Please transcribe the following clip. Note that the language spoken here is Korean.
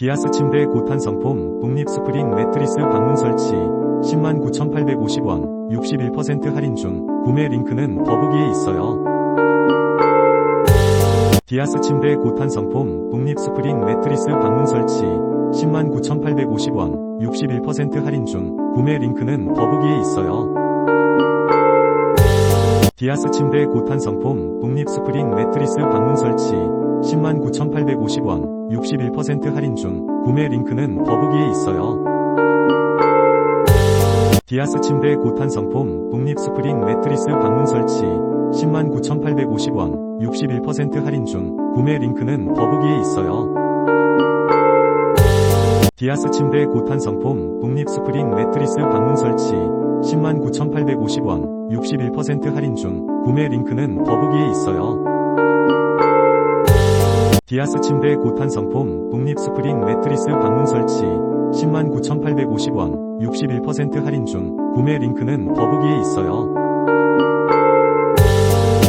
디아스 침대 고탄성폼 독립 스프링 매트리스 방문 설치 109,850원 61% 할인 중 구매 링크는 더보기에 있어요. 디아스 침대 고탄성폼 독립 스프링 매트리스 방문 설치 109,850원 61% 할인 중 구매 링크는 더보기에 있어요. 디아스 침대 고탄성폼 독립 스프링 매트리스 방문 설치 109,850원 61% 할인 중 구매 링크는 더보기에 있어요. 디아스 침대 고탄성폼 독립 스프링 매트리스 방문 설치 109,850원 61% 할인 중 구매 링크는 더보기에 있어요. 디아스 침대 고탄성폼 독립 스프링 매트리스 방문 설치 109,850원 61% 할인 중 구매 링크는 더보기에 있어요. 디아스 침대 고탄 성폼 독립 스프링 매트리스 방문 설치 109,850원 61% 할인 중 구매 링크는 더보기에 있어요.